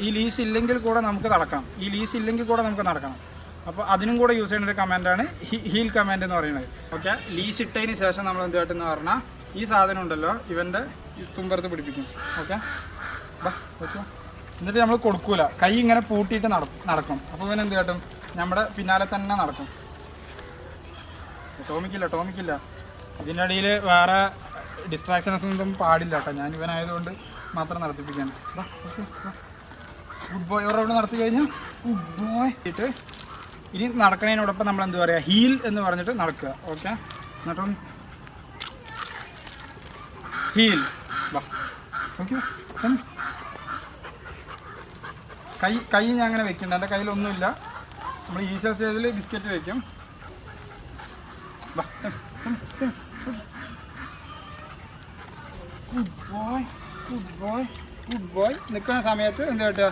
ഈ ലീസ് ഇല്ലെങ്കിൽ കൂടെ നമുക്ക് നടക്കണം. ഈ ലീസ് ഇല്ലെങ്കിൽ കൂടെ നമുക്ക് നടക്കണം. അപ്പോൾ അതിനും കൂടെ യൂസ് ചെയ്യുന്ന ഒരു കമാൻഡാണ് ഹീൽ കമാൻഡ് എന്ന് പറയുന്നത്. ഓക്കെ ലീസ് ഇട്ടതിന് ശേഷം നമ്മൾ എന്ത് കാട്ടുന്ന പറഞ്ഞാൽ ഈ സാധനം ഉണ്ടല്ലോ ഇവന്റെ തുമ്പറത്ത് പിടിപ്പിക്കും. ഓക്കെ എന്നിട്ട് നമ്മൾ കൊടുക്കൂല. കൈ ഇങ്ങനെ പൂട്ടിയിട്ട് നട- നടക്കും. അപ്പോൾ ഇവൻ എന്ത് കാട്ടും? നമ്മുടെ പിന്നാലെ തന്നെ നടക്കും. ടോമിക്കില്ല ടോമിക്കില്ല. ഇതിന്റെ ഇടയിൽ വേറെ ഡിസ്ട്രാക്ഷൻസ് ഒന്നും പാടില്ല കേട്ടോ. ഞാൻ ഇവനായതുകൊണ്ട് മാത്രം നടത്തിപ്പിക്കാണ് ഗുഡ് ബോയ് അവിടെ നടത്തി കഴിഞ്ഞാൽ ഗുഡ് ബോയ് ഇട്ട് ഇനി നടക്കണതിനോടൊപ്പം നമ്മൾ എന്താ പറയുക ഹീൽ എന്ന് പറഞ്ഞിട്ട് നടക്കുക. ഓക്കെ എന്നിട്ടും ഹീൽ വാ. ഓക്കെ കൈ കൈ ഞാൻ അങ്ങനെ വെക്കുന്നുണ്ട് എന്റെ കയ്യിലൊന്നുമില്ല. നമ്മൾ ഈശോ സ്റ്റേജിൽ ബിസ്ക്കറ്റ് വെക്കും. Good boy good boy good boy നിൽക്കുന്ന സമയത്ത് എന്താ കേട്ടോ